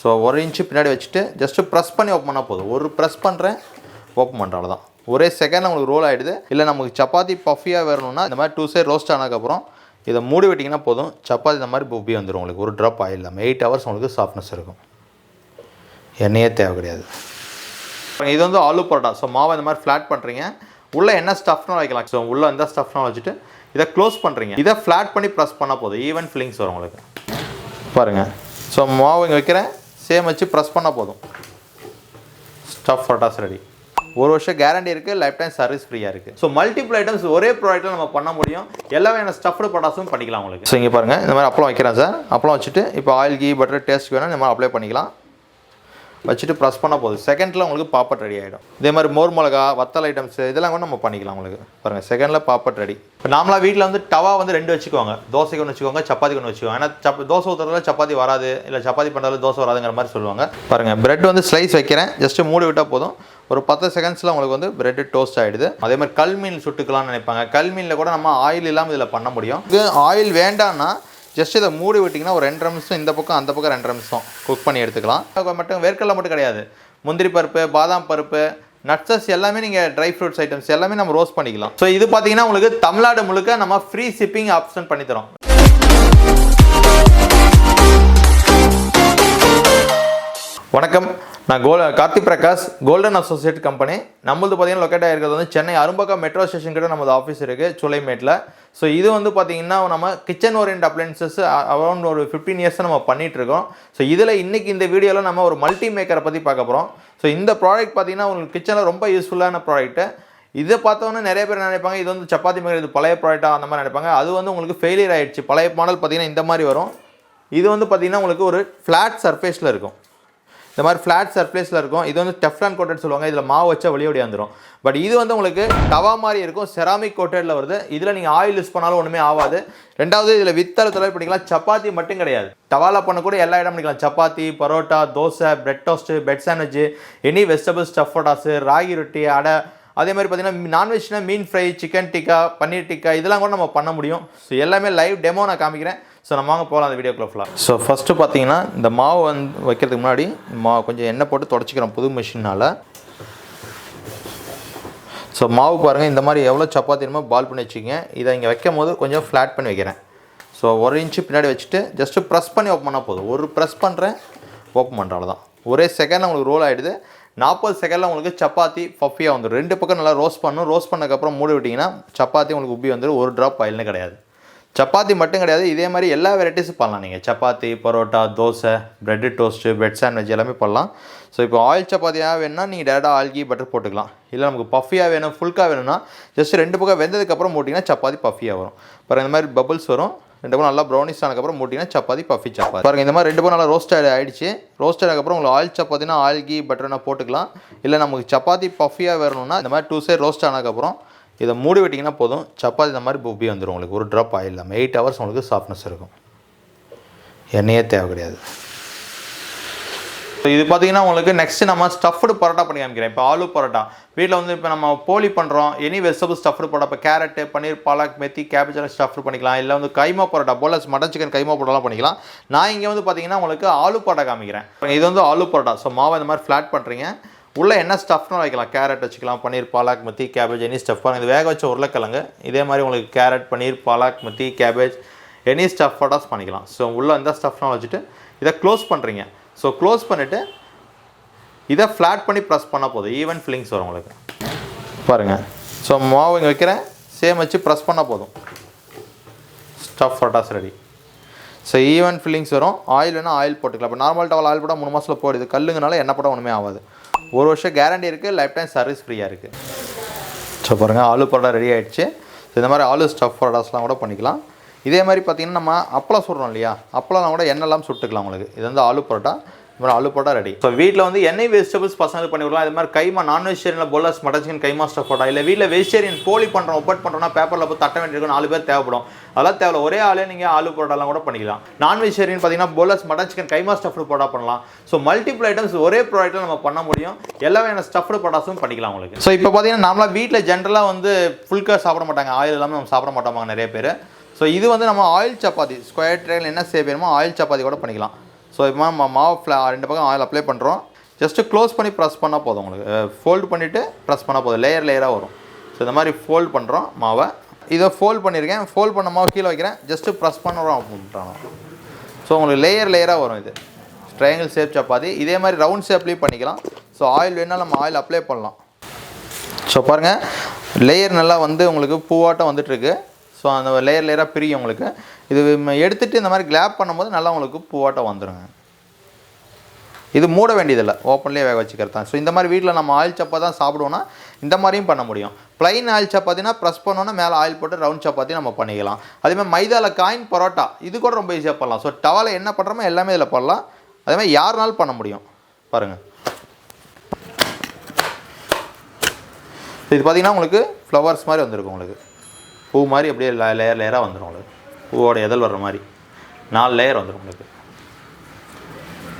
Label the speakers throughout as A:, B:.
A: So ஒரு inch பின்னாடி வச்சுட்டு ஜஸ்ட்டு ப்ரெஸ் பண்ணி ஓப்பன் பண்ணால் போதும். ஒரு ப்ரெஸ் பண்ணுறேன் ஓப்பன் பண்ணுற அவ்வளோதான் ஒரே செகண்ட் உங்களுக்கு ரோல் ஆகிடுது இல்லை நமக்கு சப்பாத்தி பஃபியாக வேணும்னா இந்த மாதிரி டூ சைட் ரோஸ்ட் ஆனதுக்கப்புறம் இதை மூடி விட்டிங்கன்னா போதும். சப்பாத்தி இந்த மாதிரி புப்பி வந்துடும் உங்களுக்கு. ஒரு ட்ராப் ஆயில் இல்லாமல் எயிட் ஹவர்ஸ் உங்களுக்கு சாஃப்ட்னஸ் இருக்கும். எண்ணெயே தேவை கிடையாது. இது வந்து ஆலு பரோட்டா. ஸோ மாவை இந்த மாதிரி ஃப்ளாட் பண்ணுறீங்க உள்ளே என்ன ஸ்டஃப்னால் வைக்கலாம். ஸோ உள்ளே எந்த ஸ்டஃப்னால் வச்சுட்டு இதை க்ளோஸ் பண்ணுறீங்க இதை ஃப்ளாட் பண்ணி ப்ரெஸ் பண்ணால் போதும். ஈவன் ஃபில்லிங்ஸ் வரும் உங்களுக்கு. பாருங்கள் ஸோ மாவு இங்கே வைக்கிறேன். சேம் வச்சு ப்ரெஸ் பண்ணால் போதும். ஸ்டஃப் ஃபோட்டாஸ் ரெடி ஒரு வருஷம் கேரண்டி இருக்குது லைஃப் டைம் சர்வீஸ் ஃப்ரீயாக இருக்குது ஸோ மல்டிபிள் ஐட்டம்ஸ் ஒரே ப்ராடக்ட்டில் நம்ம பண்ண முடியும். எல்லா வகையான ஸ்டஃப்டு பட்டாசும் பண்ணிக்கலாம் உங்களுக்கு. ஸோ இங்கே பாருங்கள் இந்த மாதிரி அப்பளம் வைக்கிறேன் சார். அப்பளம் வச்சுட்டு இப்போ ஆயில் கீ பட்டர் டேஸ்ட் வேணும் இந்த மாதிரி அப்ளை பண்ணிக்கலாம். வச்சுட்டு ப்ரெஸ் பண்ணால் போதும். செகண்டில் உங்களுக்கு பாப்பட் ரெடி ஆகிடும் இதே மாதிரி மோர் மிளகா வத்தல் ஐட்டம்ஸ் இதெல்லாம் கூட நம்ம பண்ணிக்கலாம் உங்களுக்கு. பாருங்கள் செகண்டில் பாப்பட் ரெடி இப்போ நார்மலாக வீட்டில் வந்து டவா வந்து ரெண்டு வச்சுக்கோங்க. தோசைக்கு ஒன்று வச்சுக்கோங்க சப்பாத்திக்கு ஒன்று வச்சுக்கோங்க. ஏன்னா சப் தோசை ஊற்றுறதுல சப்பாத்தி வராது. இல்லை சப்பாத்தி பண்ணுறதுல தோசை வராதுங்கிற மாதிரி சொல்லுவாங்க. பாருங்கள் பிரெட் வந்து ஸ்லைஸ் வைக்கிறேன். ஜஸ்ட்டு மூடி விட்டால் போதும். ஒரு பத்து செகண்ட்ஸில் உங்களுக்கு வந்து பிரெட் டோஸ்ட் ஆகிடுது அதே மாதிரி கல் மீன் சுட்டுக்கலாம்னு நினைப்பாங்க. கல் மீனில் கூட நம்ம ஆயில் இல்லாமல் இதில் பண்ண முடியும். இது ஆயில் வேண்டாம்னா ஜஸ்ட் இதை மூடி விட்டிங்கன்னா ஒரு ரெண்டரை நிமிஷம் இந்த பக்கம் அந்த பக்கம் ரெண்டரை நிமிஷம். குக் பண்ணி எடுத்துக்கலாம். மட்டும் வேர்க்கடலை மட்டும் கிடையாது. முந்திரி பருப்பு பாதாம் பருப்பு நட்ஸஸ் எல்லாமே நீங்கள் ட்ரை ஃப்ரூட்ஸ் ஐட்டம்ஸ் எல்லாமே நம்ம ரோஸ்ட் பண்ணிக்கலாம். ஸோ இது பார்த்தீங்கன்னா உங்களுக்கு தமிழ்நாடு முழுக்க நம்ம ஃப்ரீ ஷிப்பிங் ஆப்ஷன் பண்ணி தரோம். வணக்கம். நான் கோல் Karthi Prakash golden associate company நம்மளது பார்த்தீங்கன்னா லொக்கேட் ஆகிருக்கிறது வந்து சென்னை. அரும்பக்கம் மெட்ரோ ஸ்டேஷன் கிட்ட நமது ஆஃபீஸ் இருக்குது சுலைமேட்டில் ஸோ இது வந்து பார்த்திங்கன்னா நம்ம கிச்சன் ஓரியன்ட் அப்ளைன்சஸ் அரௌண்ட் ஒரு ஃபிஃப்டீன் இயர்ஸ் நம்ம பண்ணிகிட்ருக்கோம் ஸோ இதில் இன்றைக்கி இந்த வீடியோவில் நம்ம ஒரு மல்டி மேக்கரை பற்றி பார்க்க போகிறோம் ஸோ இந்த ப்ராடக்ட் பார்த்திங்கன்னா உங்களுக்கு கிச்சனில் ரொம்ப யூஸ்ஃபுல்லான ப்ராடக்ட்டு இதை பார்த்தோன்னே நிறைய பேர் நினைப்பாங்க இது வந்து சப்பாத்தி மேக்கர் இது பழைய ப்ராடக்டாக அந்த மாதிரி நினைப்பாங்க. அது வந்து உங்களுக்கு ஃபெயிலியர் ஆகிடுச்சு பழைய மாடல் பார்த்தீங்கன்னா இந்த மாதிரி வரும். இது வந்து பார்த்திங்கன்னா உங்களுக்கு ஒரு ஃப்ளாட் சர்ஃபேஸில் இருக்கும். இந்த மாதிரி ஃப்ளாட் சர்ஃபேஸில் இருக்கும். இது வந்து டெஃப்லான் கோட்டட் சொல்லுவாங்க. இதில் மாவு வச்சா வெளியோடி வந்துடும் பட் இது வந்து உங்களுக்கு தவா மாதிரி இருக்கும். செராமிக் கோட்டடில் வருது. இதில் நீங்கள் ஆயில் யூஸ் பண்ணாலும் ஒன்றுமே ஆகாது. ரெண்டாவது இதில் வித்தல் தொலை பண்ணிக்கலாம் சப்பாத்தி மட்டும் கிடையாது. தவாவில் பண்ணக்கூட எல்லா இடம் பண்ணிக்கலாம் chapati parotta dosa bread toast bread sandwich any vegetable ஸ்டஃபோடாஸு ragi ரொட்டி அடை. அதே மாதிரி பார்த்தீங்கன்னா நான்வெஜ்னால் மீன் ஃப்ரை சிக்கன் டிக்கா பன்னீர் டிக்கா இதெல்லாம் கூட நம்ம பண்ண முடியும். ஸோ எல்லாமே லைவ் டெமோ நான் காமிக்கிறேன். ஸோ நம்ம வாங்க போகலாம் அந்த வீடியோக்குள்ள ஃபுல்லாக ஸோ ஃபஸ்ட்டு பார்த்தீங்கன்னா இந்த மாவு வந்து வைக்கிறதுக்கு முன்னாடி மா கொஞ்சம் எண்ணெய் போட்டு தொடச்சிக்கிறோம் புது மிஷினால் ஸோ மாவு பாருங்கள் இந்த மாதிரி எவ்வளோ சப்பாத்தி என்னமோ பால் பண்ணி வச்சுக்கோங்க. இதை இங்கே வைக்கும் போது கொஞ்சம் ஃப்ளாட் பண்ணி வைக்கிறேன். ஸோ ஒரு இன்ச்சு பின்னாடி வச்சுட்டு ஜஸ்ட்டு ப்ரெஸ் பண்ணி ஓப்பன் பண்ணால் போதும். ஒரு ப்ரெஸ் பண்ணுறேன் ஓப்பன் பண்ணுற அவ்வளோதான் ஒரே செகண்டில் உங்களுக்கு ரோல் ஆகிடுது நாற்பது செகண்டில் உங்களுக்கு சப்பாத்தி பஃபியாக வந்துடும் ரெண்டு பக்கம் நல்லா ரோஸ்ட் பண்ணணும். ரோஸ்ட் பண்ணதுக்கப்புறம் மூடி விட்டிங்கன்னா சப்பாத்தி உங்களுக்கு உப்பி வந்துடும் ஒரு ட்ராப் ஆயில்னு கிடையாது. சப்பாத்தி மட்டும் கிடையாது இதே மாதிரி எல்லா வெரைட்டிஸும் பண்ணலாம். நீங்கள் chapati parotta dosa bread toast bread sandwich எல்லாமே பண்ணலாம். ஸோ இப்போ ஆயில் சப்பாத்தியாக வேணும்னா நீங்கள் டேரெக்டாக ஆல்கி பட்டர் போட்டுக்கலாம். இல்லை நமக்கு பஃபியாக வேணும் ஃபுல்காக வேணும்னா ஜஸ்ட் ரெண்டு பக்கம் வெந்ததுக்கப்புறம் மூட்டிங்கன்னா சப்பாத்தி பஃபியாக வரும். பாருங்க இந்த மாதிரி பபுள்ஸ் வரும். ரெண்டு பக்கம் நல்லா ப்ரௌனிஷ் ஆனதுக்கப்புறம் மூட்டிங்கன்னா சப்பாத்தி பஃபி சப்பாத்தி. பாருங்க இந்த மாதிரி ரெண்டு பக்கம் நல்லா ரோஸ்ட் ஆகிடுச்சு ரோஸ்ட் ஆனதுக்கப்புறம் உங்களுக்கு ஆயில் சப்பாத்தினா ஆயில் கீ பட்டர்னா போட்டுக்கலாம். இல்லை நமக்கு சப்பாத்தி பஃபியாக வேணும்னா இந்த மாதிரி டூ சைட் ரோஸ்ட் ஆனதுக்கப்புறம் இதை மூடி விட்டிங்கன்னா போதும். சப்பாத்தி இந்த மாதிரி புப்பி வந்துடும் உங்களுக்கு. ஒரு ட்ராப் ஆயில் இல்லாமல் எயிட் ஹவர்ஸ் உங்களுக்கு சாஃப்ட்னஸ் இருக்கும். எண்ணெயே தேவை கிடையாது. ஸோ இது பார்த்தீங்கன்னா உங்களுக்கு நெக்ஸ்ட் நம்ம ஸ்டஃப்டு பரோட்டா பண்ணி காமிக்கிறேன். இப்போ ஆலு பரோட்டா. வீட்டில் வந்து இப்போ நம்ம போலி பண்ணுறோம் எனி வெஜிடபிள் ஸ்டஃப்டு பரோட்டா. இப்போ கேரட்டு பன்னீர் பாலக் மெத்தி கேபேஜ் எல்லாம் ஸ்டஃப்டு பண்ணிக்கலாம். இல்லை வந்து கைமா பரோட்டா போலஸ் மட்டன் சிக்கன் கைமா பரோட்டாலாம் பண்ணிக்கலாம். நான் இங்கே வந்து பார்த்தீங்கன்னா உங்களுக்கு ஆலு பரோட்டா காமிக்கிறேன். இது வந்து ஆலு பரோட்டா. ஸோ மாவை இந்த மாதிரி ஃப்ளாட் பண்ணுறீங்க உள்ளே என்ன ஸ்டஃப்னு வைக்கலாம். கேரட் வச்சுக்கலாம் பன்னீர் பாலாக் மத்தி கேபேஜ் எனி ஸ்டஃப் இது வேக வச்ச உருளைக்கிழங்கு. இதே மாதிரி உங்களுக்கு கேரட் பன்னீர் பாலாக் மத்தி கேபேஜ் எனி ஸ்டஃப் பரோட்டாஸ் பண்ணிக்கலாம். ஸோ உள்ளே எந்த ஸ்டஃப்னா வச்சுட்டு இதை க்ளோஸ் பண்ணுறீங்க ஸோ க்ளோஸ் பண்ணிவிட்டு இதை ஃப்ளாட் பண்ணி ப்ரெஸ் பண்ணால் போதும். ஈவன் ஃபில்லிங்ஸ் வரும் உங்களுக்கு. பாருங்கள் ஸோ மாவு இங்கே வைக்கிறேன். சேம் வச்சு ப்ரெஸ் பண்ணால் போதும். Stuff parottas ready so even fillings வரும். ஆயில் வேணால் ஆயில் போட்டுக்கலாம். இப்போ நார்மல் டவல் ஆயில் போட்டால் மூணு மாதத்தில் போடுது கல்லுங்கனால எண்ணெய் போட்டால் ஒன்றுமே ஆகாது. ஒரு வருஷம் கேரண்டி இருக்குது லைஃப் டைம் சர்வீஸ் ஃப்ரீயாக இருக்குது ஸோ பாருங்கள் ஆலு பரோட்டா ரெடி ஆகிடுச்சு ஸோ இந்த மாதிரி ஆலு ஸ்டஃப் பரோட்டாஸ்லாம் கூட பண்ணிக்கலாம். இதே மாதிரி பார்த்திங்கன்னா நம்ம அப்பளம் சுடுறோம் இல்லையா? அப்பளம் கூட எண்ணெய்லாம் சுட்டுக்கலாம் உங்களுக்கு. இது வந்து ஆலு பரோட்டா. இந்த மாதிரி ஆலு ரெடி ஸோ வீட்டில் வந்து எண்ணெய் வெஜிடபிள்ஸ் பசங்களுக்கு பண்ணி விடலாம் இது மாதிரி கைமா நான் வெஜிடேரியனில் போலஸ் மட்டன் சிக்கன் கைமா ஸ்டஃப் போட்டா. இல்லை வீட்டில் வெஜிடேரியன் போலி பண்ணுறோம் ஒப்பட் பண்ணுறோம்னா பேப்பரில் போய் தட்ட வேண்டியிருக்கும். நாலு பேர் தேவைப்படும். அதெல்லாம் தேவை ஒரே ஆளே நீங்கள் ஆலு பரோட்டாலாம் கூட பண்ணிக்கலாம். நான் வெஜிடேரியன் பார்த்தீங்கன்னா bolus mutton chicken keema stuffed paratha பண்ணலாம். ஸோ மல்டிபிள் ஐட்டம்ஸ் ஒரே ப்ராடக்ட்டில் நம்ம பண்ண முடியும். எல்லா வகையான ஸ்டஃப்டு பரோட்டாஸும் பண்ணிக்கலாம் உங்களுக்கு. ஸோ இப்போ பார்த்தீங்கன்னா நார்மலாக வீட்டில் ஜென்ரலாக வந்து ஃபுல்காக சாப்பிட மாட்டாங்க. ஆயில் இல்லாமல் நம்ம சாப்பிட மாட்டோமாங்க நிறைய பேர். ஸோ இது வந்து நம்ம ஆயில் சப்பாத்தி ஸ்கொயர் ட்ரையில் என்ன செய்ய வேணுமோ ஆயில் சப்பாத்தி கூட பண்ணிக்கலாம். ஸோ இப்போ மா- மாவு ஃப்ளா ரெண்டு பக்கம் ஆயில் அப்ளை பண்ணுறோம் ஜஸ்ட்டு க்ளோஸ் பண்ணி ப்ரெஸ் பண்ணால் போதும் உங்களுக்கு. ஃபோல்டு பண்ணிவிட்டு ப்ரெஸ் பண்ணால் போதும். லேயர் லேயராக வரும். ஸோ இந்த மாதிரி ஃபோல்ட் பண்ணுறோம் மாவை. இதை ஃபோல்ட் பண்ணியிருக்கேன் ஃபோல்ட் பண்ண மாவு கீழே வைக்கிறேன். ஜஸ்ட்டு ப்ரெஸ் பண்ணுறோம் அப்படின்றாங்க. ஸோ உங்களுக்கு லேயர் லேயராக வரும் இது. Triangle shape chapati. இதே மாதிரி ரவுண்ட் ஷேப்லேயும் பண்ணிக்கலாம். ஸோ ஆயில் வேணால் நம்ம ஆயில் அப்ளை பண்ணலாம். ஸோ பாருங்கள் லேயர் நல்லா வந்து உங்களுக்கு பூவாட்டம் வந்துட்டுருக்கு. ஸோ அந்த லேயர் லேயராக பிரியும் உங்களுக்கு. இது எடுத்துகிட்டு இந்த மாதிரி கிளாப் பண்ணும்போது நல்லா உங்களுக்கு பூவாட்டம் வந்துடுங்க இது மூட வேண்டியதில்லை. ஓப்பன்லேயே வேக வச்சுக்கிறது தான். ஸோ இந்த மாதிரி வீட்டில் நம்ம ஆயில் சப்பா தான் சாப்பிடுவோன்னா இந்த மாதிரியும் பண்ண முடியும். ப்ளைன் ஆயில் சப்பாத்தினா ப்ரெஸ் பண்ணோன்னா மேலே ஆயில் போட்டு ரவுண்ட் சப்பாத்தி நம்ம பண்ணிக்கலாம். அதேமாதிரி மைதாவில் காயின் பரோட்டா இது கூட ரொம்ப ஈஸியாக பண்ணலாம். ஸோ டவாவில் என்ன பண்ணுறோமோ எல்லாமே இதில் பண்ணலாம். அதே மாதிரி யாருனாலும் பண்ண முடியும். பாருங்கள் இது பார்த்தீங்கன்னா உங்களுக்கு ஃப்ளவர்ஸ் மாதிரி வந்திருக்கும் உங்களுக்கு. பூ மாதிரி அப்படியே லேயர் லேயராக வந்துடும் உங்களுக்கு பூவோட எதல் வர்ற மாதிரி. நாலு லேயர் வந்துடும் உங்களுக்கு.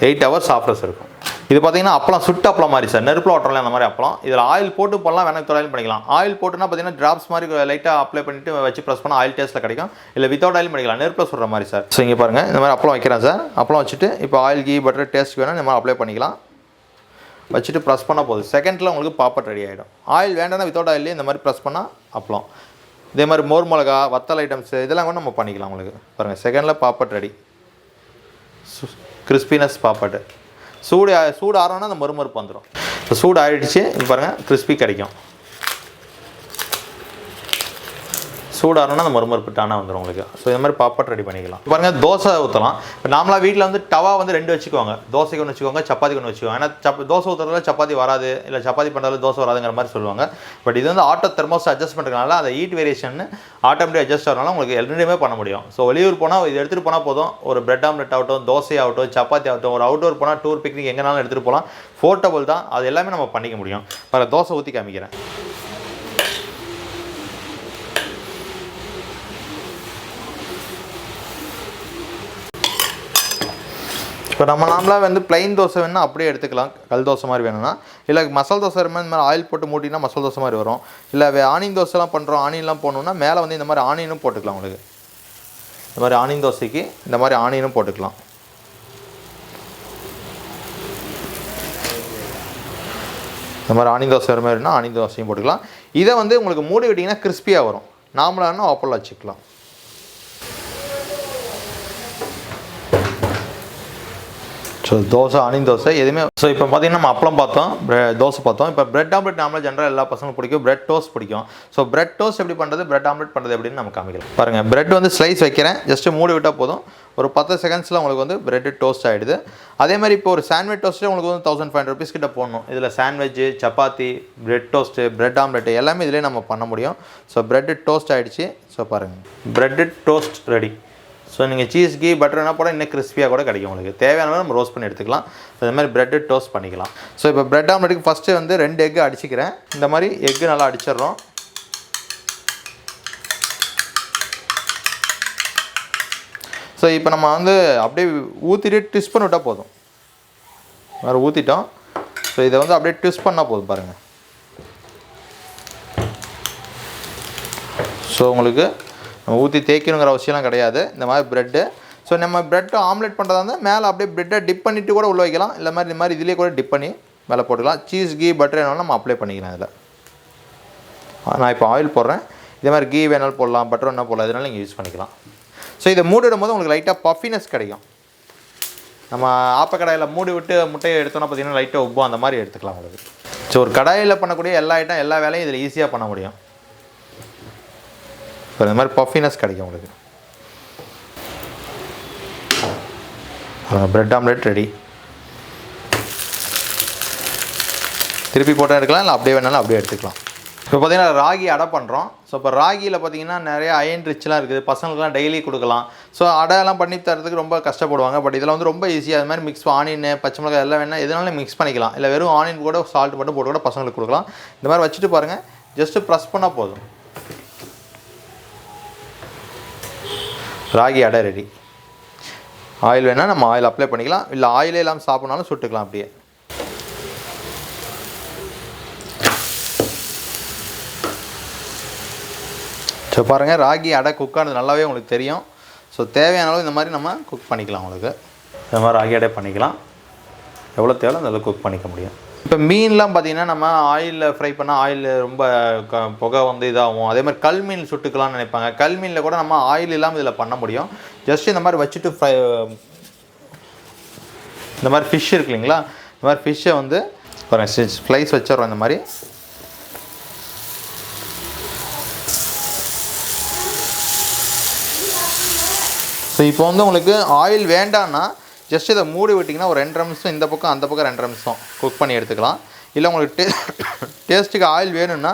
A: எயிட் ஹவர்ஸ் ஆஃப்ரஸ் இருக்கும். இது பார்த்தீங்கன்னா அப்பளம் சுட்டு அப்பளம் மாதிரி சார் நெருப்பில் ஓட்டுறல அந்த மாதிரி அப்பளம். இதில் ஆயில் போட்டு பண்ணலாம் வேணா தொழிலும் பண்ணிக்கலாம். ஆயில் போட்டுனா பார்த்தீங்கன்னா ட்ராப்ஸ் மாதிரி லைட்டாக அப்ளை பண்ணிட்டு வச்சு ப்ரெஸ் பண்ணால் ஆயில் டேஸ்ட்டில் கிடைக்கும். இல்லை வித்தவுட் ஆயில் பண்ணிக்கலாம். நெருப்பில் சுடுற மாதிரி சார் ஸோ இங்கே பாருங்கள் இந்த மாதிரி அப்பளம் வைக்கிறேன் சார் அப்பளம் வச்சுட்டு இப்போ ஆயில் கீ பட்டர் டேஸ்ட் வேணும் இந்த மாதிரி அப்ளை பண்ணிக்கலாம். வச்சுட்டு ப்ரெஸ் பண்ணால் போதும். செகண்டில் உங்களுக்கு பாப்பட் ரெடி ஆகிடும் ஆயில் வேண்டாம்னா வித்தவுட் ஆயிலே இந்த மாதிரி ப்ரெஸ் பண்ணால் அப்பளம். இதே மாதிரி மோர் மிளகா வத்தல் ஐட்டம்ஸ் இதெல்லாம் கூட நம்ம பண்ணிக்கலாம் உங்களுக்கு. பாருங்கள் செகண்டில் பாப்பட் ரெடி கிறிஸ்பினஸ் பாப்பாட்டு சூடு சூடு ஆறோன்னா அந்த மறுமறுப்பு வந்துடும் இப்போ சூடு ஆயிடுச்சு பாருங்கள் கிறிஸ்பி கிடைக்கும். சூடாகணும்னா அந்த மறுமறுப்பு டானா வந்துடும் உங்களுக்கு. ஸோ இந்த மாதிரி பாப்பாட் ரெடி பண்ணிக்கலாம். பாருங்கள் தோசை ஊற்றலாம் இப்போ நார்மலாக வீட்டில் வந்து டவா வந்து ரெண்டு வச்சுக்குவாங்க. தோசைக்கு ஒன்று வச்சுக்கோங்க சப்பாத்திக்கு ஒன்று வச்சுக்கோங்க ஏன்னா சப் தோசை ஊற்றுறதுல சப்பாத்தி வராது. இல்லை சப்பாத்தி பண்ணுறதுல தோசை வராதுங்கிற மாதிரி சொல்லுவாங்க. பட் இது வந்து ஆட்டோ தெர்மோஸ் அட்ஜஸ்ட் பண்ணுறதுனால அந்த ஹீட் வேரியேஷன் ஆட்டோமேட்டிக் அட்ஜஸ்ட் ஆகிறனால உங்களுக்கு ரெண்டுமே பண்ண முடியும். ஸோ வெளியூர் போனால் இது எடுத்துகிட்டு போனால் போதும். ஒரு பிரெட் ஆம்லெட் ஆகட்டும் தோசை ஆகட்டும் சப்பாத்தி ஆகட்டும் ஒரு அவுட்டோர் போனால் டூர் பிக்னிக் எங்கேனாலும் எடுத்துகிட்டு போகலாம் போர்ட்டபுள் தான். அது எல்லாமே நம்ம பண்ணிக்க முடியும். பல தோசை ஊற்றி காமிக்கிறேன். இப்போ நம்ம நார்மலாக வந்து பிளைன் தோசை வேணுன்னா அப்படியே எடுத்துக்கலாம். கல் தோசை மாதிரி வேணும்னா. இல்லை மசால் தோசை மாதிரி இந்த மாதிரி ஆயில் போட்டு மூட்டினா மசால் தோசை மாதிரி வரும். இல்லை வே ஆனியன் தோசைலாம் பண்ணுறோம் ஆனியன்லாம் போடணுன்னா மேலே வந்து இந்த மாதிரி ஆனியனும் போட்டுக்கலாம் உங்களுக்கு. இந்த மாதிரி ஆனியன் தோசைக்கு இந்த மாதிரி ஆனியனும் போட்டுக்கலாம். இந்த மாதிரி ஆனியன் தோசை வர மாதிரினா ஆனியன் தோசையும் போட்டுக்கலாம். இதை வந்து உங்களுக்கு மூடி விட்டிங்கன்னா கிறிஸ்பியாக வரும். நார்மலானா ஓப்பனில் வச்சுக்கலாம். ஸோ தோசை ஆனியன் தோசை எதுவுமே ஸோ இப்போ பார்த்தீங்கன்னா நம்ம அப்பளம் பார்த்தோம் தோசை பார்த்தோம். இப்போ பிரெட் ஆம்லெட் நாமளே ஜென்ரல் எல்லா பசங்களும் பிடிக்கும். பிரெட் டோஸ்ட் பிடிக்கும். ஸோ பிரெட் டோஸ்ட் எப்படி பண்ணுறது பிரெட் ஆம்லெட் பண்ணுறது எப்படின்னு நம்ம காமிக்கலாம். பாருங்கள் பிரெட் வந்து ஸ்லைஸ் வைக்கிறேன். ஜஸ்ட்டு மூடி விட்டால் போதும். ஒரு பத்து செகண்ட்ஸில் உங்களுக்கு வந்து பிரெட் டோஸ்ட் ஆகிடுது அதே மாதிரி இப்போ ஒரு சாண்ட்விச் டோஸ்ட்டே உங்களுக்கு வந்து தௌசண்ட் ஃபைவ் ருபீஸ் கிட்ட போடணும். இதில் sandwich chapati bread toast bread omelette எல்லாமே இதிலே நம்ம பண்ண முடியும். ஸோ பிரெட் டோஸ்ட் ஆகிடுச்சு ஸோ பாருங்கள் பிரெட் டோஸ்ட் ரெடி ஸோ நீங்கள் சீஸ் கீ பட்டர் என்ன போட இன்னும் கிறிஸ்பியாக கூட கிடைக்கும் உங்களுக்கு. தேவையான நம்ம ரோஸ்ட் பண்ணி எடுத்துக்கலாம். ஸோ இந்த மாதிரி பிரெட்டு டோஸ்ட் பண்ணிக்கலாம். ஸோ இப்போ ப்ரெட் ஆம்லெட்டுக்கு ஃபஸ்ட்டு வந்து ரெண்டு எக்கு அடிச்சிக்கிறேன். இந்த மாதிரி எக்கு நல்லா அடிச்சிடுறோம். ஸோ இப்போ நம்ம வந்து அப்படியே ஊற்றிட்டு ட்விஸ்ட் பண்ணி விட்டால் போதும். வேறு ஊற்றிட்டோம் ஸோ இதை வந்து அப்படியே ட்விஸ்ட் பண்ணால் போதும் பாருங்கள் ஸோ உங்களுக்கு நம்ம ஊற்றி தேய்க்கணுங்கிற அவசியம்லாம் கிடையாது. இந்த மாதிரி ப்ரெட்டு ஸோ நம்ம ப்ரெட்டை ஆம்லெட் பண்ணுறதா இருந்தால் மேலே அப்படியே ப்ரெட்டை டிப் பண்ணிவிட்டு கூட உள்ள வைக்கலாம். இல்லை மாதிரி இந்த மாதிரி இதுலேயே கூட டிப் பண்ணி மேலே போட்டுக்கலாம். சீஸ் கீ பட்டர் வேணாலும் நம்ம அப்ளை பண்ணிக்கலாம் இதில். நான் இப்போ ஆயில் போடுறேன். இதே மாதிரி கீ வேணாலும் போடலாம். பட்டர் என்ன போடலாம். இதனால நீங்கள் யூஸ் பண்ணிக்கலாம். ஸோ இதை மூடிடும் போது உங்களுக்கு லைட்டாக பஃபினஸ் கிடைக்கும். நம்ம ஆப்ப கடாயில் மூடி விட்டு முட்டையை எடுத்தோன்னா பார்த்தீங்கன்னா லைட்டாக உப்பும் அந்த மாதிரி எடுத்துக்கலாம் உங்களுக்கு. ஸோ ஒரு கடாயில் பண்ணக்கூடிய எல்லா ஐட்டம் எல்லா வேலையும் இதில் ஈஸியாக பண்ண முடியும். ஸோ இந்த மாதிரி பஃபினஸ் கிடைக்கும் உங்களுக்கு. பிரெட் ஆம்லெட் ரெடி திருப்பி போட்டால் எடுக்கலாம் இல்லை அப்படியே வேணாலும் அப்படியே எடுத்துக்கலாம். இப்போ பார்த்தீங்கன்னா ராகி அடை பண்ணுறோம் ஸோ இப்போ ராகியில் பார்த்தீங்கன்னா நிறைய அயன் ரிச்லாம் இருக்குது. பசங்களுக்குலாம் டெய்லி கொடுக்கலாம். ஸோ அடையெல்லாம் பண்ணி தரதுக்கு ரொம்ப கஷ்டப்படுவாங்க. பட் இதில் வந்து ரொம்ப ஈஸியாக அது மாதிரி மிக்ஸ் ஆனியன் பச்சை மிளகாய் எல்லாம் வேணால் எதுனாலும் மிக்ஸ் பண்ணிக்கலாம். இல்லை வெறும் ஆனியன் கூட சால்ட் மட்டும் போட்டு கூட பசங்களுக்கு கொடுக்கலாம். இந்த மாதிரி வச்சுட்டு பாருங்கள் ஜஸ்ட்டு ப்ரெஸ் பண்ணால் போதும். ராகி அடை ரெடி ஆயில் வேணால் நம்ம ஆயில் அப்ளை பண்ணிக்கலாம். இல்லை ஆயிலே இல்லாமல் சாப்பிட்னாலும் சுட்டுக்கலாம் அப்படியே. ஸோ பாருங்கள் ராகி அடை குக்கானது நல்லாவே உங்களுக்கு தெரியும். ஸோ தேவையான அளவு இந்த மாதிரி நம்ம குக் பண்ணிக்கலாம் உங்களுக்கு. இந்த மாதிரி ராகி அடை பண்ணிக்கலாம். எவ்வளோ தேவை அந்த அளவுக்கு குக் பண்ணிக்க முடியும். இப்போ மீன்லாம் பார்த்தீங்கன்னா நம்ம ஆயிலில் ஃப்ரை பண்ணால் ஆயில் ரொம்ப க புகை வந்து இதாகும். அதே மாதிரி கல் மீன் சுட்டுக்கலாம்னு நினைப்பாங்க. கல் மீனில் கூட நம்ம ஆயில் இல்லாமல் இதில் பண்ண முடியும். ஜஸ்ட் இந்த மாதிரி வச்சுட்டு ஃப்ரை இந்த மாதிரி ஃபிஷ் இருக்கு இல்லைங்களா? இந்த மாதிரி ஃபிஷ்ஷை வந்து ஒரு ஸ்லைஸ் வச்சிடுறோம் இந்த மாதிரி. ஸோ இப்போ வந்து உங்களுக்கு ஆயில் வேண்டான்னா ஜஸ்ட் இதை மூடி விட்டிங்கன்னா ஒரு ரெண்டு நிமிஷம் இந்த பக்கம் அந்த பக்கம் ரெண்டு நிமிஷம் குக் பண்ணி எடுத்துக்கலாம். இல்லை உங்களுக்கு டே டேஸ்ட்டுக்கு ஆயில் வேணும்னா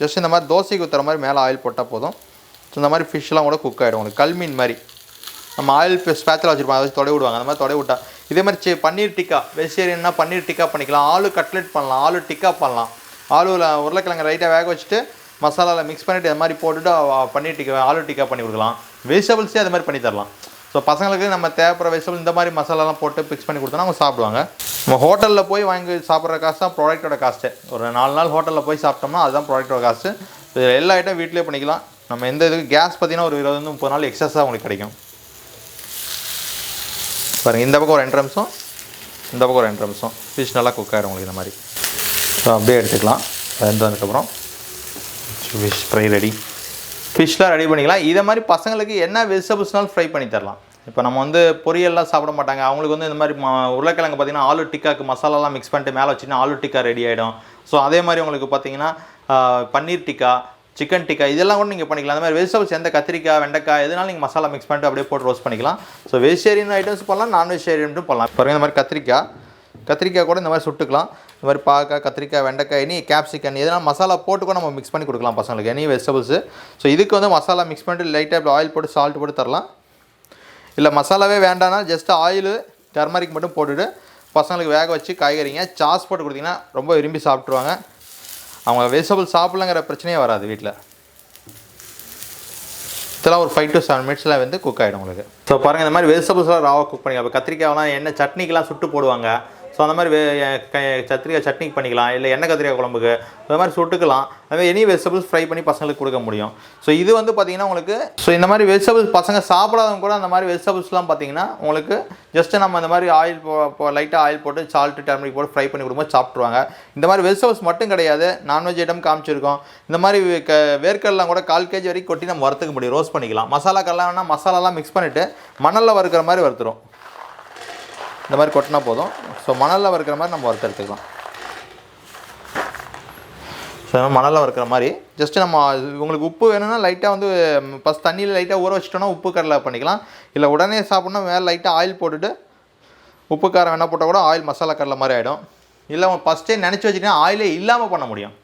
A: ஜஸ்ட் இந்த மாதிரி தோசைக்கு ஊற்றுற மாதிரி மேலே ஆயில் போட்டால் போதும். ஸோ இந்த மாதிரி ஃபிஷ்லாம் கூட குக் ஆகிடும் உங்களுக்கு கல்மீன் மாதிரி. நம்ம ஆயில் ஸ்பேத்தில் வச்சுருப்போம். அதை வச்சு தொடை விடுவாங்க. அந்த மாதிரி தொடை விட்டா இதே மாதிரி சே பன்னீர் டிக்கா வெஜிடேரியன்னா பன்னீர் டிக்கா பண்ணிக்கலாம். ஆலு கட்லெட் பண்ணலாம். ஆலு டிக்கா பண்ணலாம். ஆலுவில் உருளைக்கிழங்கு லைட்டாக வேக வச்சுட்டு மசாலாவில் மிக்ஸ் பண்ணிவிட்டு இது மாதிரி போட்டுட்டு பன்னீர் டிக்கா ஆலு டிக்கா பண்ணி கொடுக்கலாம். வெஜிடபிள்ஸே அது மாதிரி பண்ணி தரலாம். ஸோ பசங்களுக்கு நம்ம தேவைப்படுற வெஜிடபிள் இந்த மாதிரி மசாலாலாம் போட்டு மிக்ஸ் பண்ணி கொடுத்தோன்னா அவங்க சாப்பிடுவாங்க. நம்ம ஹோட்டலில் போய் வாங்கி சாப்பிட்ற காசு தான் ப்ராடக்ட்டோட காஸ்ட்டு ஒரு நாலு நாள் ஹோட்டலில் போய் சாப்பிட்டோம்னா அதுதான் ப்ராடக்ட்டோட காஸ்ட்டு இதில் எல்லா ஐட்டம் வீட்டிலே பண்ணிக்கலாம். நம்ம எந்த இதுக்கு கேஸ் பார்த்தீங்கன்னா ஒரு இருபது முப்பது நாள் எக்ஸஸாக உங்களுக்கு கிடைக்கும். பாருங்கள் இந்த பக்கம் ஒரு ரெண்டு நிமிஷம் இந்த பக்கம் ஒரு ரெண்டு நிமிஷம் ஃபிஷ் நல்லா குக் ஆகிடும் உங்களுக்கு இந்த மாதிரி. ஸோ அப்படியே எடுத்துக்கலாம். வெந்ததுக்கப்புறம் ஃபிஷ் ஃப்ரை ரெடி ஃபிஷ்லாம் ரெடி பண்ணிக்கலாம். இதை மாதிரி பசங்களுக்கு என்ன வெஜிடபிள்ஸ்னாலும் ஃப்ரை பண்ணி தரலாம். இப்போ நம்ம வந்து பொரியல்லாம் சாப்பிட மாட்டாங்க. அவங்களுக்கு வந்து இந்த மாதிரி உருளைக்கிழங்கு பார்த்தீங்கன்னா ஆலு டிக்காக்கு மசாலாலாம் மிக்ஸ் பண்ணிட்டு மேலே வச்சுன்னா ஆலு டிக்கா ரெடி ஆகிடும் ஸோ அதே மாதிரி உங்களுக்கு பார்த்தீங்கன்னா பன்னீர் டிக்கா சிக்கன் டிக்கா இதெல்லாம் கூட நீங்கள் பண்ணிக்கலாம். அந்த மாதிரி வெஜிடபிள்ஸ் எந்த கத்திரிக்காய் வெண்டைக்காய் எதுனாலும் நீங்கள் மசாலா மிக்ஸ் பண்ணிட்டு அப்படியே போட்டு ரோஸ்ட் பண்ணிக்கலாம். ஸோ வெஜிடேரியன் ஐட்டம்ஸ் பண்ணலாம் நான் பண்ணலாம் இப்போ இந்த மாதிரி கத்திரிக்காய் கத்திரிக்காய் கூட இந்த மாதிரி சுட்டுக்கலாம். இந்த மாதிரி பாக்காய் கத்திரிக்காய் வெண்டைக்காய் எனி கேப்சிகன் எதனா மசாலா போட்டு கூட நம்ம மிக்ஸ் பண்ணி கொடுக்கலாம் பசங்களுக்கு. எனி வெஜிடபிள்ஸு ஸோ இதுக்கு வந்து மசாலா மிக்ஸ் பண்ணிட்டு லைட்டாக ஆயில் போட்டு சால்ட் போட்டு தரலாம். இல்லை மசாலாவே வேண்டாம்னா ஜஸ்ட் ஆயில் டர்மரிக் மட்டும் போட்டுட்டு பசங்களுக்கு வேக வச்சு காய்கறிங்க சாஸ் போட்டு கொடுத்தீங்கன்னா ரொம்ப விரும்பி சாப்பிட்ருவாங்க அவங்க வெஜிடபிள் சாப்பிட்லங்கிற பிரச்சனையே வராது வீட்டில் இதெல்லாம் ஒரு ஃபைவ் டு செவன் மினிட்ஸில் வந்து குக் ஆகிடும் உங்களுக்கு. ஸோ பாருங்கள் இந்த மாதிரி வெஜிடபிள்ஸ்லாம் ராவாக குக் பண்ணிக்கலாம். இப்போ கத்திரிக்காய்லாம் எண்ணெய் சட்னிக்கெலாம் சுட்டு போடுவாங்க. ஸோ அந்த மாதிரி வே- க- கத்திரிக்காய் சட்னிக்கு பண்ணிக்கலாம் இல்லை எண்ணெய் கத்திரிக்காய் குழம்புக்கு. அந்த மாதிரி சுட்டுக்கலாம். அதுமாதிரி எனி வெஜிடபிள்ஸ் ஃப்ரை பண்ணி பசங்களுக்கு கொடுக்க முடியும். ஸோ இது வந்து பார்த்தீங்கன்னா உங்களுக்கு ஸோ இந்த மாதிரி வெஜிடபிள்ஸ் பசங்க சாப்பிடாதவங்க கூட அந்த மாதிரி வெஜிடபிள்ஸ்லாம் பார்த்தீங்கன்னா உங்களுக்கு ஜஸ்ட்டு நம்ம இந்த மாதிரி ஆயில் போ லைட்டாக ஆயில் போட்டு சால்ட்டு டர்மரிக் போட்டு ஃப்ரை பண்ணி கொடுக்கும்போது சாப்பிட்ருவாங்க இந்த மாதிரி வெஜிடபிள்ஸ் மட்டும் கிடையாது. நான்வெஜ் ஐட்டம் காமிச்சிருக்கோம். இந்த மாதிரி க வேர்க்கடலாம் கூட கால் கேஜி வரைக்கும் கொட்டி நம்ம வறுத்துக்க முடியும். ரோஸ்ட் பண்ணிக்கலாம். மசாலாக்கெல்லாம் வேணால் மசாலாலாம் மிக்ஸ் பண்ணிவிட்டு மணலில் வறுக்கிற மாதிரி வறுத்துரும். இந்த மாதிரி கொட்டினா போதும். ஸோ மணலில் வறுக்கிற மாதிரி நம்ம வறுத்து எடுத்துக்கலாம். ஸோ மணலில் வறுக்கிற மாதிரி ஜஸ்ட்டு நம்ம உங்களுக்கு உப்பு வேணும்னா லைட்டாக வந்து ஃபஸ்ட் தண்ணியில் லைட்டாக ஊற வச்சிட்டோன்னா உப்பு கடலை பண்ணிக்கலாம். இல்லை உடனே சாப்பிட்ணும் வேறு லைட்டாக ஆயில் போட்டுட்டு உப்பு காரம் வேணால் போட்டால் கூட ஆயில் மசாலா கடலை மாதிரி ஆகிடும் இல்லை ஃபஸ்ட்டே நினச்சி வச்சுட்டீங்கன்னா ஆயிலே இல்லாமல் பண்ண முடியும்.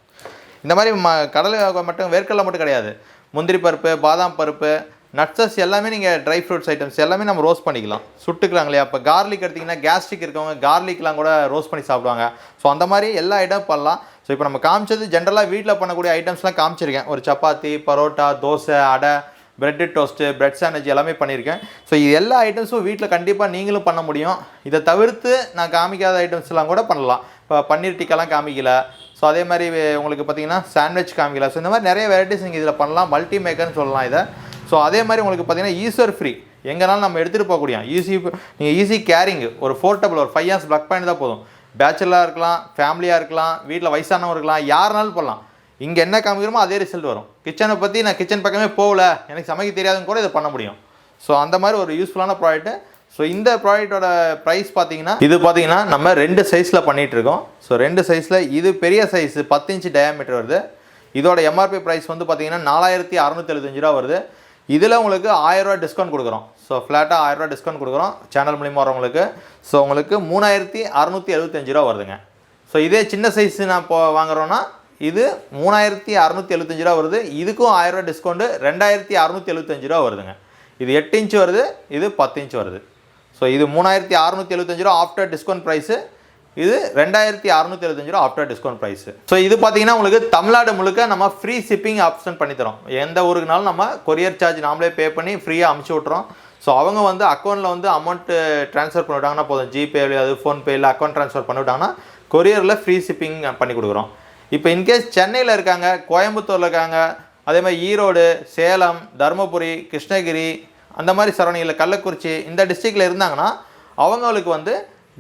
A: இந்த மாதிரி ம கடலை மட்டும் வேர்க்கடலை மட்டும் கிடையாது. முந்திரி பருப்பு பாதாம் பருப்பு நட்ஸஸ் எல்லாமே நீங்கள் ட்ரை ஃப்ரூட்ஸ் ஐட்டம்ஸ் எல்லாமே நம்ம ரோஸ்ட் பண்ணிக்கலாம். சுட்டுக்கலாம் இல்லையா இப்போ கார்லிக் எடுத்திங்கன்னா கேஸ்ட்ரிக் இருக்கவங்க கார்லிக்லாம் கூட ரோஸ்ட் பண்ணி சாப்பிடுவாங்க. ஸோ அந்த மாதிரி எல்லா ஐட்டம் பண்ணலாம். ஸோ இப்போ நம்ம காமிச்சது ஜென்ரலாக வீட்டில் பண்ணக்கூடிய ஐட்டம்ஸ்லாம் காமிச்சிருக்கேன். ஒரு சப்பாத்தி பரோட்டா தோசை அடை பிரெட்டு டோஸ்ட்டு பிரெட் சாண்ட்விச் எல்லாமே பண்ணியிருக்கேன் ஸோ இது எல்லா ஐட்டம்ஸும் வீட்டில் கண்டிப்பாக நீங்களும் பண்ண முடியும். இதை தவிர்த்து நான் காமிக்காத ஐட்டம்ஸ்லாம் கூட பண்ணலாம். இப்போ பன்னீர் டிக்காலாம் காமிக்கல. ஸோ அதே மாதிரி உங்களுக்கு பார்த்தீங்கன்னா சாண்ட்விச் காமிக்கல. ஸோ இந்த மாதிரி நிறைய வெரைட்டிஸ் நீங்கள் இதில் பண்ணலாம். மல்டி மேக்கர்னு சொல்லலாம் இதை. ஸோ அதே மாதிரி உங்களுக்கு பார்த்தீங்கன்னா ஈஸர் ஃப்ரீ எங்கேனாலும் நம்ம எடுத்துகிட்டு போகக்கூடிய ஈஸி நீங்கள் ஈஸி கேரிங் ஒரு ஃபோர்டபுள் ஒரு ஃபைவ் இயர்ஸ் ப்ளக் பாயிண்ட் தான் போதும். பேச்சுலராக இருக்கலாம் ஃபேமிலியாக இருக்கலாம் வீட்டில் வயசானவங்க இருக்கலாம் யாருனாலும் பண்ணலாம் இங்கே என்ன காமிக்கிறோமோ அதே ரிசல்ட் வரும். கிச்சனை பற்றி நான் கிச்சன் பக்கமே போகல. எனக்கு சமைக்க தெரியாதுன்னு கூட இதை பண்ண முடியும். ஸோ அந்த மாதிரி ஒரு யூஸ்ஃபுல்லான ப்ராடக்ட்டு ஸோ இந்த ப்ராடக்ட்டோட ப்ரைஸ் பார்த்தீங்கன்னா இது பார்த்தீங்கன்னா நம்ம ரெண்டு சைஸில் பண்ணிகிட்டு இருக்கோம். ஸோ ரெண்டு சைஸில் இது பெரிய சைஸு பத்து இன்ச்சு டயாமீட்டர் வருது. இதோட எம்ஆர்பி ப்ரைஸ் வந்து பார்த்தீங்கன்னா நாலாயிரத்தி அறநூற்றி எழுபத்தஞ்சு ரூபா வருது. இதில் உங்களுக்கு ஆயிரரூவா டிஸ்கவுண்ட் கொடுக்குறோம். ஸோ ஃப்ளாட்டாக ஆயிரரூவா டிஸ்கவுண்ட் கொடுக்குறோம். சேனல் மூலிமா வரவங்களுக்கு ஸோ உங்களுக்கு மூணாயிரத்தி அறநூற்றி எழுபத்தஞ்சு ரூபா வருதுங்க. ஸோ இதே சின்ன சைஸ் நான் இப்போ வாங்குறோன்னா இது மூணாயிரத்தி அறநூற்றி எழுபத்தஞ்சு ரூபா வருது. இதுக்கும் ஆயிரரூவா டிஸ்கவுண்ட்டு ரெண்டாயிரத்தி அறநூற்றி எழுபத்தஞ்சு ரூபா வருதுங்க. இது எட்டு இன்ச் வருது இது பத்து இன்ச் வருது. ஸோ இது மூணாயிரத்தி அறநூற்றி எழுபத்தஞ்சு ரூபா ஆஃப்டர் டிஸ்கவுண்ட் ப்ரைஸு இது ரெண்டாயிரத்தி அறநூற்றி எழுபத்தஞ்சு ரூபா ஆஃப்டர் டிஸ்கவுண்ட் ப்ரைஸ் ஸோ இது பார்த்தீங்கன்னா உங்களுக்கு தமிழ்நாடு முழுக்க நம்ம ஃப்ரீ ஷிப்பிங் ஆப்ஷன் பண்ணித்தரோம் எந்த ஊருக்குனாலும் நம்ம கொரியர் சார்ஜ் நாமளே பே பண்ணி ஃப்ரீயாக அமுச்சு விட்றோம் ஸோ அவங்க வந்து அக்கௌண்ட்டில் வந்து அமௌண்ட்டு ட்ரான்ஸ்ஃபர் பண்ணிவிட்டாங்கன்னா போதும். ஜிபே அது ஃபோன்பே இல்லை அக்கௌண்ட் ட்ரான்ஸ்ஃபர் பண்ணிவிட்டாங்கன்னா கொரியரில் ஃப்ரீ ஷிப்பிங் பண்ணி கொடுக்குறோம். இப்போ இன்கேஸ் சென்னையில் இருக்காங்க கோயம்புத்தூரில் இருக்காங்க அதே மாதிரி ஈரோடு சேலம் தருமபுரி கிருஷ்ணகிரி அந்த மாதிரி சரௌண்டிங்கில் கள்ளக்குறிச்சி இந்த டிஸ்ட்ரிக்டில் இருந்தாங்கன்னா அவங்களுக்கு வந்து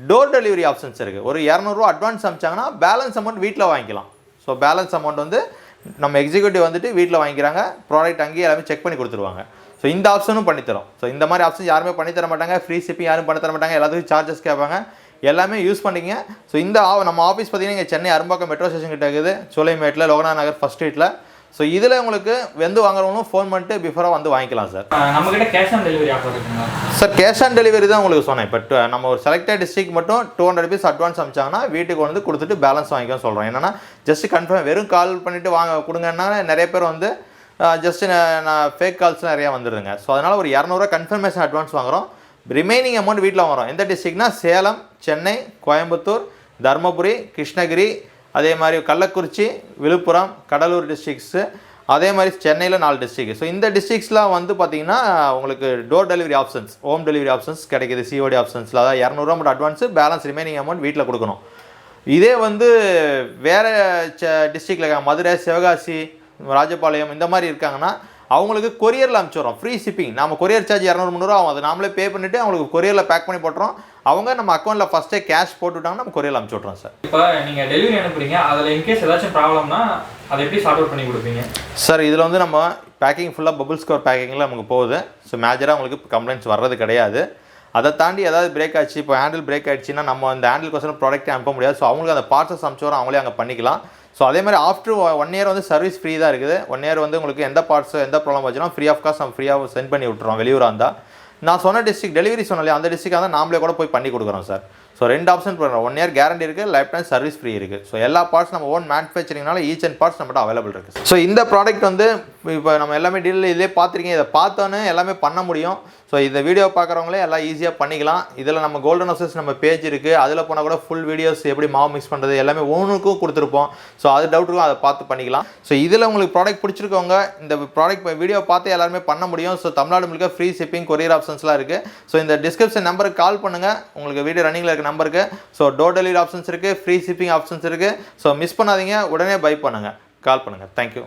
A: டோர் டெலிவரி ஆப்ஷன்ஸ் இருக்குது ஒரு இரநூறுவா அட்வான்ஸ் அமிச்சாங்கன்னா பேலன்ஸ் அமௌண்ட் வீட்டில் வாங்கிக்கலாம். ஸோ பேலன்ஸ் அமௌண்ட் வந்து நம்ம எக்ஸிக்யூட்டிவ் வந்துட்டு வீட்டில் வாங்கிக்கிறாங்க. ப்ராடக்ட் அங்கேயே எல்லாமே செக் பண்ணி கொடுத்துருவாங்க. ஸோ இந்த ஆப்ஷனும் பண்ணித்தரோம் ஸோ இந்த மாதிரி ஆப்ஷன் யாருமே பண்ணித்தர மாட்டாங்க. ஃப்ரீ ஷிப்பிங் யாரும் பண்ணி தர மாட்டாங்க. எல்லாத்துக்கும் சார்ஜஸ் கேட்பாங்க. எல்லாமே யூஸ் பண்ணிங்க ஸோ இந்த நம்ம ஆஃபீஸ் பார்த்தீங்கன்னா இங்கே சென்னை அரும்பாக்கம் மெட்ரோ ஸ்டேஷன் கிட்ட இருக்குது. சோலைமேட்டில் லோகநாத் நகர் ஃபஸ்ட் ஸ்ட்ரீட்டில் ஸோ இதில் உங்களுக்கு வெந்து வாங்குறவங்களும் ஃபோன் பண்ணிட்டு பிஃபோராக வந்து வாங்கிக்கலாம் சார்
B: நம்ம கிட்ட கேஷ் ஆன் டெலிவரி ஆஃபர் இருக்குங்களா?
A: சார் கேஷ் ஆன் டெலிவரி தான் உங்களுக்கு சொன்னேன். இப்போ நம்ம ஒரு செலக்டட் டிஸ்ட்ரிக் மட்டும் டூ ஹண்ட்ரட் ருபீஸ் அட்வான்ஸ் அமிச்சாங்கன்னா வீட்டுக்கு வந்து கொடுத்துட்டு பேலன்ஸ் வாங்கிக்க சொல்கிறோம் என்னன்னா ஜஸ்ட் கன்ஃபார்ம் வெறும் கால் பண்ணிட்டு வாங்க கொடுங்கன்னா நிறைய பேர் வந்து ஜஸ்ட் நான் ஃபேக் கால்ஸ் நிறையா வந்துடுதுங்க ஸோ அதனால் ஒரு இரநூறுவா கன்ஃபர்மேஷன் அட்வான்ஸ் வாங்குறோம். ரிமைனிங் அமௌண்ட் வீட்டில் வாங்குறோம். எந்த டிஸ்ட்ரிக்னா சேலம் சென்னை கோயம்புத்தூர் தருமபுரி கிருஷ்ணகிரி அதே மாதிரி கள்ளக்குறிச்சி விழுப்புரம் கடலூர் டிஸ்ட்ரிக்ஸு அதே மாதிரி சென்னையில் நாலு டிஸ்ட்ரிக்ட் ஸோ இந்த டிஸ்ட்ரிக்ஸ்லாம் வந்து பார்த்தீங்கன்னா உங்களுக்கு door delivery options home delivery options கிடைக்குது சிஓடி ஆப்ஷன்ஸில் அதாவது இரநூறுவா மட்டும் அட்வான்ஸு பேலன்ஸ் ரிமைனிங் அமௌண்ட் வீட்டில் கொடுக்கணும். இதே வந்து வேறு ச டிஸ்ட்ரிக்டில் மதுரை சிவகாசி ராஜபாளையம் இந்த மாதிரி இருக்காங்கன்னா அவங்களுக்கு கொரியரில் அனுப்பிச்சிடுறோம். ஃப்ரீ ஷிப்பிங் நம்ம கொரியர் சார்ஜ் இரநூறு முந்நூறுவா ஆகும் அது நாமளே பே பண்ணிவிட்டு அவங்களுக்கு கொரியரில் பேக் பண்ணி போட்டுறோம். அவங்க நம்ம அக்கௌண்ட்டில் ஃபஸ்ட்டே கேஷ் போட்டுவிட்டாங்கன்னா நம்ம கொரியரில் அனுப்பிச்சி விட்றோம் சார்.
B: இப்போ நீங்கள் டெலிவரி அனுப்புறீங்க. அதில் இன்கேஸ் ஏதாச்சும் ப்ராப்ளம்னா அதை எப்படி சார்ட் அவுட் பண்ணி கொடுப்பீங்க?
A: சார் இதில் வந்து நம்ம பேக்கிங் ஃபுல்லாக பபுள் ஸ்கோர் பேக்கிங்கில் நமக்கு போகுது. ஸோ மேஜராக உங்களுக்கு கம்ப்ளைண்ட்ஸ் வர்றது கிடையாது. அதை தாண்டி ஏதாவது பிரேக் ஆச்சு இப்போ ஹேண்டில் பிரேக் ஆயிடுச்சுன்னா நம்ம அந்த ஹேண்டில் கொஸ்டின் ப்ராடக்ட்டை அனுப்ப முடியாது. ஸோ அவங்களுக்கு அந்த பார்ட்ஸஸ் அனுப்பிச்சோம் அவங்களே அங்கே பண்ணிக்கலாம். ஸோ அதே மாதிரி ஆஃப்டர் ஒன் இயர் வந்து சர்வீஸ் ஃப்ரீ தான் இருக்குது. ஒன் இயர் வந்து உங்களுக்கு எந்த பார்ட்ஸ் எந்த ப்ராப்ளம் வச்சுனா ஃப்ரீ ஆஃப் காஸ்ட் நம்ம ஃப்ரீயாக சென்ட் பண்ணி விட்டுறோம் வெளியூராக இருந்தால் நான் சொன்ன டிஸ்ட்ரிக் டெலிவரி சொன்னாலே அந்த டிஸ்ட்ரிக்டாக தான் நாமளே கூட போய் பண்ணி கொடுக்குறோம் சார் ஸோ ரெண்டு ஆப்ஷன் பண்ணுறோம் ஒன் இயர் கேரண்டி இருக்குது லைஃப் டைம் சர்வீஸ் ஃப்ரீ இருக்குது ஸோ எல்லா பார்ட்ஸ் நம்ம ஓன் மேனுஃபேக்சரிங்னால ஈச் அண்ட் பார்ட்ஸ் நம்மகிட்ட அவைலபிள் இருக்குது ஸோ இந்த ப்ராடக்ட் வந்து இப்போ நம்ம எல்லாமே டீலில் இதிலே பார்த்துருக்கீங்க. இதை பார்த்தோன்னே எல்லாமே பண்ண முடியும். ஸோ இந்த வீடியோ பார்க்குறவங்களே எல்லாம் ஈஸியாக பண்ணிக்கலாம். இதில் நம்ம கோல்டன் ஹவுசஸ் நம்ம பேஜ் இருக்குது அதில் போனால் கூட ஃபுல் வீடியோஸ் எப்படி மாவு மிக்ஸ் பண்ணுறது எல்லாமே ஒவ்வொன்றுக்கும் கொடுத்துருப்போம். ஸோ அது டவுட்டுக்கும் அதை பார்த்து பண்ணிக்கலாம். ஸோ இதில் உங்களுக்கு ப்ராடக்ட் பிடிச்சிருக்கவங்க இந்த ப்ராடக்ட் வீடியோ பார்த்து எல்லாருமே பண்ண முடியும். ஸோ தமிழ்நாடு முழுக்க ஃப்ரீ ஷிப்பிங் கொரியர் ஆப்ஷன்ஸ்லாம் இருக்குது ஸோ இந்த டிஸ்கிரிப்ஷன் நம்பருக்கு கால் பண்ணுங்கள் உங்களுக்கு வீடியோ ரன்னிங்கில் இருக்க நம்பருக்கு ஸோ டோர் டெலிவரி ஆப்ஷன்ஸ் இருக்குது ஃப்ரீ ஷிப்பிங் ஆப்ஷன்ஸ் இருக்குது ஸோ மிஸ் பண்ணாதீங்க உடனே பை பண்ணுங்கள் கால் பண்ணுங்கள் தேங்க்யூ